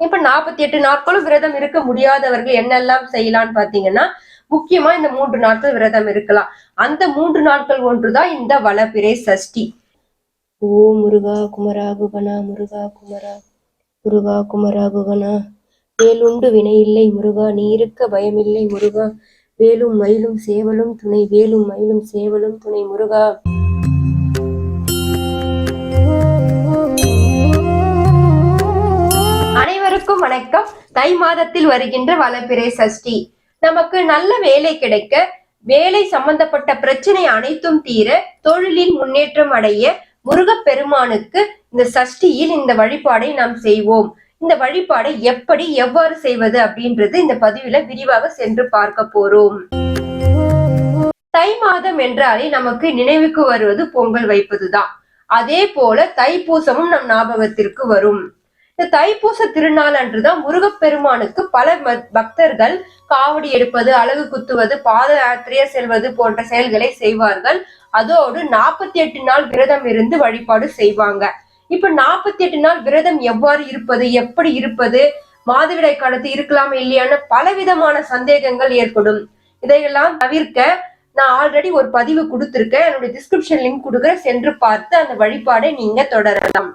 இப்ப நாற்பத்தி எட்டு நாட்களும் விரதம் இருக்க முடியாதவர்கள் என்னெல்லாம் செய்யலாம்னு பாத்தீங்கன்னா முக்கியமா இந்த மூன்று நாட்கள் விரதம் இருக்கலாம். அந்த மூன்று நாட்கள் ஒன்றுதான் இந்த வளப்பிறை சஷ்டி. ஓ முருகா குமரா குகனா முருகா குமரா முருகா குமரா குகனா. வேலுண்டு வினையில்லை முருகா நீ இருக்க பயமில்லை முருகா. வேலும் மயிலும் சேவலும் துணை வேலும் மயிலும் சேவலும் துணை முருகா. அனைவருக்கும் வணக்கம். தை மாதத்தில் வருகின்ற வளப்பிறை சஷ்டி. நமக்கு நல்ல வேலை கிடைக்க வேலை சம்பந்தப்பட்ட பிரச்சனை அனைத்தும் தீர தொழிலில் முன்னேற்றம் அடைய முருகப்பெருமானுக்கு இந்த சஷ்டியில் இந்த வழிபாடை நாம் செய்வோம். இந்த வழிபாடை எப்படி எவ்வாறு செய்வது அப்படின்றது இந்த பதிவுல விரிவாக சென்று பார்க்க போறோம். தை மாதம் என்றாலே நமக்கு நினைவுக்கு வருவது பொங்கல் வைப்பதுதான். அதே போல தைப்பூசமும் நம் ஞாபகத்திற்கு வரும். இந்த தைப்பூச திருநாள் அன்றுதான் முருகப்பெருமானுக்கு பல பக்தர்கள் காவடி எடுப்பது அழகு குத்துவது பாத யாத்திரையா செல்வது போன்ற செயல்களை செய்வார்கள். அதோடு நாற்பத்தி எட்டு நாள் விரதம் இருந்து வழிபாடு செய்வாங்க. இப்ப நாற்பத்தி எட்டு நாள் விரதம் எவ்வாறு இருப்பது எப்படி இருப்பது மாதவிடை காலத்து இருக்கலாமா இல்லையான்னு பலவிதமான சந்தேகங்கள் ஏற்படும். இதையெல்லாம் தவிர்க்க நான் ஆல்ரெடி ஒரு பதிவு கொடுத்திருக்கேன். என்னுடைய டிஸ்கிரிப்ஷன் லிங்க் கொடுக்குறேன். சென்று பார்த்து அந்த வழிபாடை நீங்க தொடரலாம்.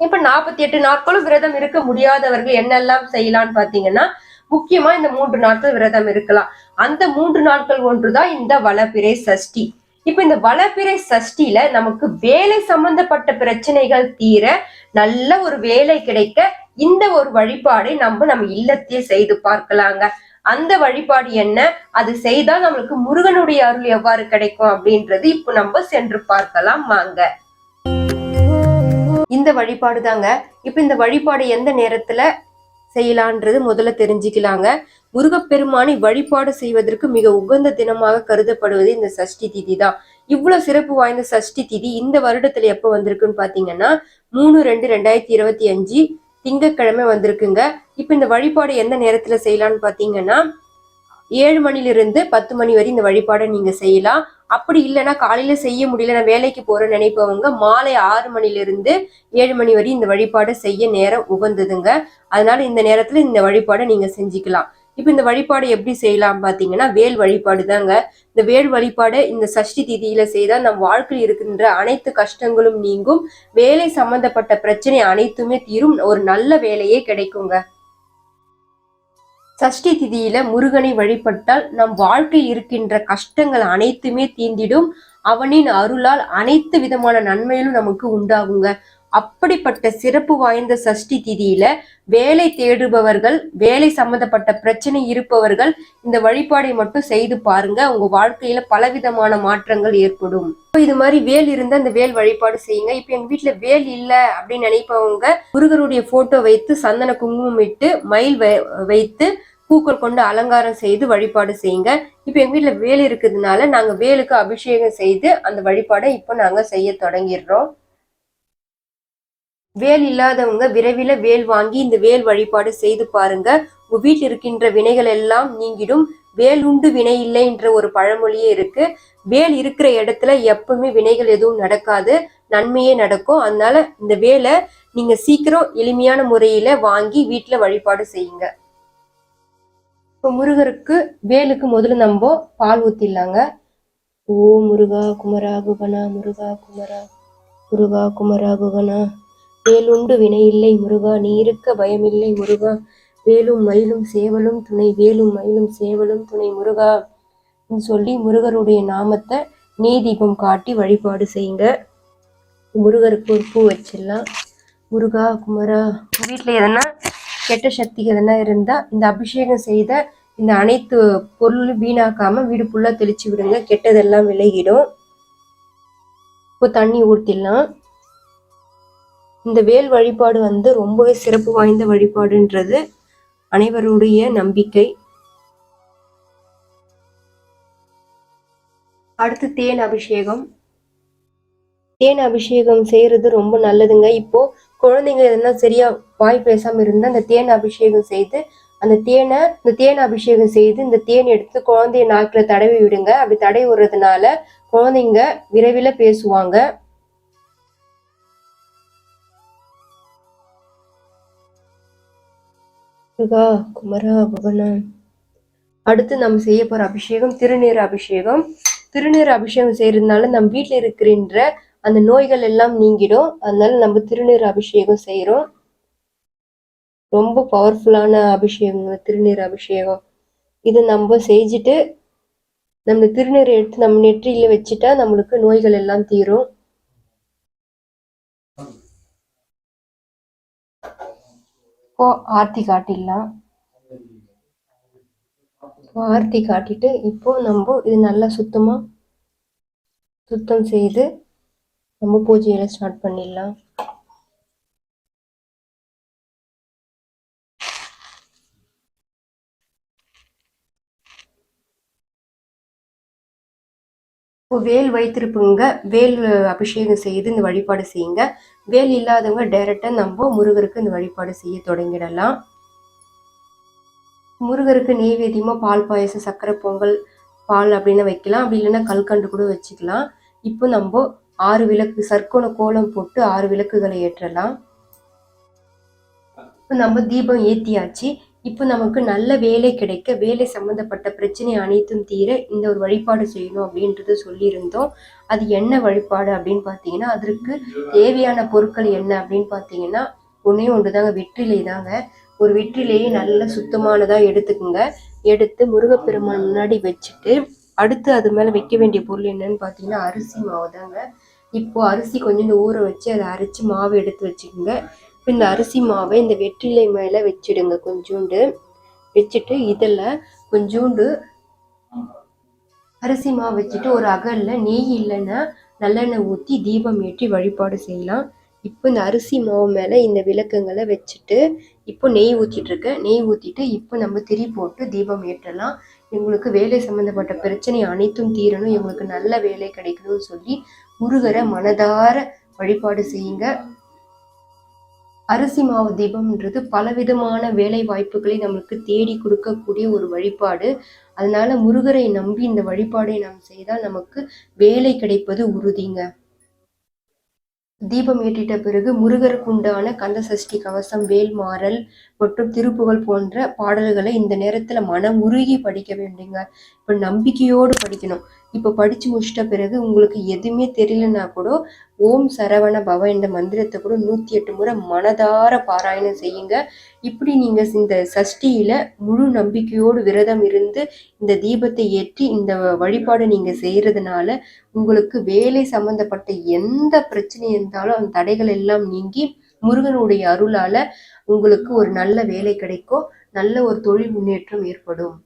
இப்ப நாற்பத்தி எட்டு நாட்களும் விரதம் இருக்க முடியாதவர்கள் என்னெல்லாம் செய்யலாம்னு பாத்தீங்கன்னா முக்கியமா இந்த மூன்று நாட்கள் விரதம் இருக்கலாம். அந்த மூன்று நாட்கள் ஒன்றுதான் இந்த வளப்பிறை சஷ்டி. இப்ப இந்த வளப்பிறை சஷ்டியில நமக்கு வேலை சம்பந்தப்பட்ட பிரச்சனைகள் தீர நல்ல ஒரு வேலை கிடைக்க இந்த ஒரு வழிபாடை நம்ம நம்ம இல்லத்தையே செய்து பார்க்கலாங்க. அந்த வழிபாடு என்ன? அது செய்தால் நம்மளுக்கு முருகனுடைய அருள் எவ்வாறு கிடைக்கும் அப்படின்றது இப்போ நம்ம சென்று பார்க்கலாம் வாங்க. இந்த வழிபாடு தாங்க. இப்போ இந்த வழிபாடு எந்த நேரத்தில் செய்யலான்றது முதல்ல தெரிஞ்சுக்கலாங்க. முருகப்பெருமானை வழிபாடு செய்வதற்கு மிக உகந்த தினமாக கருதப்படுவது இந்த சஷ்டி திதி தான். இவ்வளவு சிறப்பு வாய்ந்த சஷ்டி திதி இந்த வருடத்துல எப்ப வந்திருக்குன்னு பாத்தீங்கன்னா மூணு ரெண்டு ரெண்டாயிரத்தி இருபத்தி அஞ்சு திங்கக்கிழமை வந்திருக்குங்க. இப்ப இந்த வழிபாடு எந்த நேரத்துல செய்யலாம்னு பாத்தீங்கன்னா ஏழு மணிலிருந்து பத்து மணி வரை இந்த வழிபாடை நீங்க செய்யலாம். அப்படி இல்லைன்னா காலையில செய்ய முடியல நான் வேலைக்கு போறேன்னு நினைப்பவங்க மாலை ஆறு மணிலிருந்து ஏழு மணி வரை இந்த வழிபாடை செய்ய நேரம் உகந்ததுங்க. அதனால இந்த நேரத்துல இந்த வழிபாடை நீங்க செஞ்சுக்கலாம். இப்போ இந்த வழிபாடு எப்படி செய்யலாம் பார்த்தீங்கன்னா வேல் வழிபாடு தாங்க. இந்த வேல் வழிபாடு இந்த சஷ்டி திதியில செய்தால் நம் வாழ்க்கையில் இருக்கின்ற அனைத்து கஷ்டங்களும் நீங்கும். வேலை சம்பந்தப்பட்ட பிரச்சனை அனைத்துமே தீரும். ஒரு நல்ல வேலையே கிடைக்குங்க. சஷ்டி திதியில முருகனை வழிபட்டால் நம் வாழ்க்கையில் இருக்கின்ற கஷ்டங்கள் அனைத்துமே தீந்திடும் அவனின் அருளால் அனைத்து விதமான நன்மைகளும் நமக்கு உண்டாகுங்க. அப்படிப்பட்ட சிறப்பு வாய்ந்த சஷ்டி திதியில வேலை தேடுபவர்கள் வேலை சம்பந்தப்பட்ட பிரச்சனை இருப்பவர்கள் இந்த வழிபாடை மட்டும் செய்து பாருங்க. உங்க வாழ்க்கையில பலவிதமான மாற்றங்கள் ஏற்படும். இது மாதிரி வேல் இருந்தா அந்த வேல் வழிபாடு செய்யுங்க. இப்ப எங்க வீட்டுல வேல் இல்ல அப்படின்னு நினைப்பவங்க முருகருடைய போட்டோ வைத்து சந்தன குங்குமம் இட்டு மயில் வை- வைத்து பூக்கள் கொண்டு அலங்காரம் செய்து வழிபாடு செய்யுங்க. இப்ப எங்க வீட்டுல வேல் இருக்கிறதுனால நாங்க வேலுக்கு அபிஷேகம் செய்து அந்த வழிபாடை இப்போ நாங்க செய்ய தொடங்கிடுறோம். வேல் இல்லாதவங்க விரைவில் வேல் வாங்கி இந்த வேல் வழிபாடு செய்து பாருங்க. உங்க வீட்டில் இருக்கின்ற வினைகள் எல்லாம் நீங்கிடும். வேல் உண்டு வினை இல்லை என்ற ஒரு பழமொழியே இருக்கு. வேல் இருக்கிற இடத்துல எப்பவுமே வினைகள் எதுவும் நடக்காது. நன்மையே நடக்கும். அதனால இந்த வேலை நீங்க சீக்கிரம் எளிமையான முறையில வாங்கி வீட்டுல வழிபாடு செய்யுங்க. இப்போ முருகருக்கு வேலுக்கு முதல்ல நம்ம பால் ஊத்திடலாங்க. ஓ முருகா குமரா குகனா முருகா குமரா முருகா குமரா குகனா. வேலுண்டு வினையில்லை முருகா நீ இருக்க பயமில்லை முருகா. வேலும் மயிலும் சேவலும் துணை வேலும் மயிலும் சேவலும் துணை முருகா. சொல்லி முருகருடைய நாமத்தை நெய் தீபம் காட்டி வழிபாடு செய்யுங்க. முருகருக்கு ஒரு பூ வச்சிடலாம். முருகா குமரா வீட்டில் எதனா கெட்ட சக்தி எதனா இருந்தால் இந்த அபிஷேகம் செய்த இந்த அனைத்து பொருளும் வீணாக்காமல் வீடு ஃபுல்லாக தெளிச்சு விடுங்க. கெட்டதெல்லாம் விலகிடும். இப்போ தண்ணி ஊற்றிடலாம் இந்த வேல் வழிபாடு வந்து ரொம்பவே சிறப்பு வாய்ந்த வழிபாடுன்றது அனைவருடைய நம்பிக்கை. அடுத்து தேன் அபிஷேகம். தேன் அபிஷேகம் செய்யறது ரொம்ப நல்லதுங்க. இப்போ குழந்தைங்க எதுனா சரியா வாய் பேசாம இருந்தா அந்த தேன் அபிஷேகம் செய்து அந்த தேனை இந்த தேன் அபிஷேகம் செய்து இந்த தேன் எடுத்து குழந்தைய நாக்கில் தடவி விடுங்க. அப்படி தடவி விடுறதுனால குழந்தைங்க விரைவில் பேசுவாங்க. முருகா குமரா புவனா அடுத்து நம்ம செய்ய போற அபிஷேகம் திருநீர் அபிஷேகம். திருநீர் அபிஷேகம் செய்யறதுனால நம்ம வீட்டில் இருக்கிற அந்த நோய்கள் எல்லாம் நீங்கிடும். அதனால நம்ம திருநீர் அபிஷேகம் செய்யறோம் ரொம்ப பவர்ஃபுல்லான அபிஷேகம் திருநீர் அபிஷேகம். இது நம்ம செஞ்சுட்டு நம்ம திருநீரை எடுத்து நம்ம நெற்றியில வச்சுட்டா நம்மளுக்கு நோய்கள் எல்லாம் தீரும். இப்போ ஆர்த்தி காட்டிடலாம். ஆர்த்தி காட்டிட்டு இப்போ நம்ம இது நல்லா சுத்தமா சுத்தம் செய்து நம்ம பூஜையில ஸ்டார்ட் பண்ணிடலாம். இப்போ வேல் வைத்திருப்புங்க. வேல் அபிஷேகம் செய்து இந்த வழிபாடு செய்யுங்க. வேல் இல்லாதவங்க டைரெக்டாக நம்ம முருகருக்கு இந்த வழிபாடு செய்ய தொடங்கிடலாம். முருகருக்கு நெய்வேத்தியமாக பால் பாயசம் சர்க்கரை பொங்கல் பால் அப்படின்னு வைக்கலாம். அப்படி இல்லைன்னா கல்கண்டு கூட வச்சுக்கலாம். இப்போ நம்ம ஆறு விளக்கு சர்க்கோண கோலம் போட்டு ஆறு விளக்குகளை ஏற்றலாம். இப்போ நம்ம தீபம் ஏற்றியாச்சு இப்போ நமக்கு நல்ல வேலை கிடைக்க வேலை சம்மந்தப்பட்ட பிரச்சனை அனைத்தும் தீர இந்த ஒரு வழிபாடு செய்யணும் அப்படின்றது சொல்லியிருந்தோம். அது என்ன வழிபாடு அப்படின்னு பார்த்தீங்கன்னா அதற்கு தேவையான பொருட்கள் என்ன அப்படின்னு பார்த்தீங்கன்னா ஒன்றே ஒன்று தாங்க வெற்றிலை தாங்க ஒரு வெற்றிலையை நல்ல சுத்தமானதாக எடுத்துக்கோங்க. எடுத்து முருகப்பெருமான் முன்னாடி வச்சுட்டு அடுத்து அது மேலே வைக்க வேண்டிய பொருள் என்னன்னு பார்த்தீங்கன்னா அரிசி மாவு தாங்க இப்போது அரிசி கொஞ்சம் ஊற வச்சு அதை அரைச்சி மாவு எடுத்து வச்சுக்கோங்க. இந்த அரிசி மாவை இந்த வெற்றிலை மேலே வச்சிடுங்க கொஞ்சோண்டு. வச்சுட்டு இதில் கொஞ்சோண்டு அரிசி மாவு வச்சுட்டு ஒரு அகலில் நெய் இல்லைன்னா நல்லெண்ணெய் ஊற்றி தீபம் ஏற்றி வழிபாடு செய்யலாம். இப்போ இந்த அரிசி மாவு மேலே இந்த விளக்குங்களை வச்சுட்டு இப்போ நெய் ஊற்றிட்டுருக்கேன் நெய் ஊற்றிட்டு இப்போ நம்ம திரி போட்டு தீபம் ஏற்றலாம். எங்களுக்கு வேலை சம்மந்தப்பட்ட பிரச்சனை அனைத்தும் தீரணும். எங்களுக்கு நல்ல வேலை கிடைக்கணும்னு சொல்லி முருகரை மனதார வழிபாடு செய்யுங்க. அரிசி மாவு தீபம்ன்றது பலவிதமான வேலை வாய்ப்புகளை நம்மளுக்கு தேடி கொடுக்கக்கூடிய ஒரு வழிபாடு. அதனால முருகரை நம்பி இந்த வழிபாடை நாம் செய்தால் நமக்கு வேலை கிடைப்பது உறுதிங்க. தீபம் ஏற்றிட்ட பிறகு முருகருக்கு உண்டான கந்த சஷ்டி கவசம் வேல்மாறல் மற்றும் திருப்புகழ் போன்ற பாடல்களை இந்த நேரத்துல மனம் உருகி படிக்க வேண்டுங்க. இப்போ நம்பிக்கையோடு படிக்கணும். இப்போ படித்து முடிச்சிட்ட பிறகு உங்களுக்கு எதுவுமே தெரியலன்னா கூட ஓம் சரவண பவ என்ற மந்திரத்தை கூட நூற்றி எட்டு முறை மனதார பாராயணம் செய்யுங்க. இப்படி நீங்கள் இந்த சஷ்டியில் முழு நம்பிக்கையோடு விரதம் இருந்து இந்த தீபத்தை ஏற்றி இந்த வழிபாடு நீங்கள் செய்கிறதுனால உங்களுக்கு வேலை சம்மந்தப்பட்ட எந்த பிரச்சனை இருந்தாலும் அந்த தடைகள் எல்லாம் நீங்கி முருகனுடைய அருளால் உங்களுக்கு ஒரு நல்ல வேலை கிடைக்கும். நல்ல ஒரு தொழில் முன்னேற்றம் ஏற்படும்.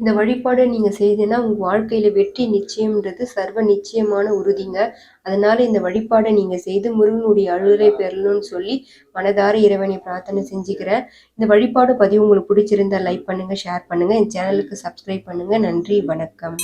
இந்த வழிபாடை நீங்கள் செய்தீங்கன்னா உங்கள் வாழ்க்கையில் வெற்றி நிச்சயம்ன்றது சர்வ நிச்சயமான உறுதிங்க. அதனால் இந்த வழிபாடை நீங்கள் செய்து முருகனுடைய அருளை பெறணும்னு சொல்லி மனதார இறைவனை பிரார்த்தனை செஞ்சுக்கிறேன். இந்த வழிபாடு பதிவு உங்களுக்கு பிடிச்சிருந்தா லைக் பண்ணுங்கள் ஷேர் பண்ணுங்கள் என் சேனலுக்கு சப்ஸ்கிரைப் பண்ணுங்கள் நன்றி வணக்கம்.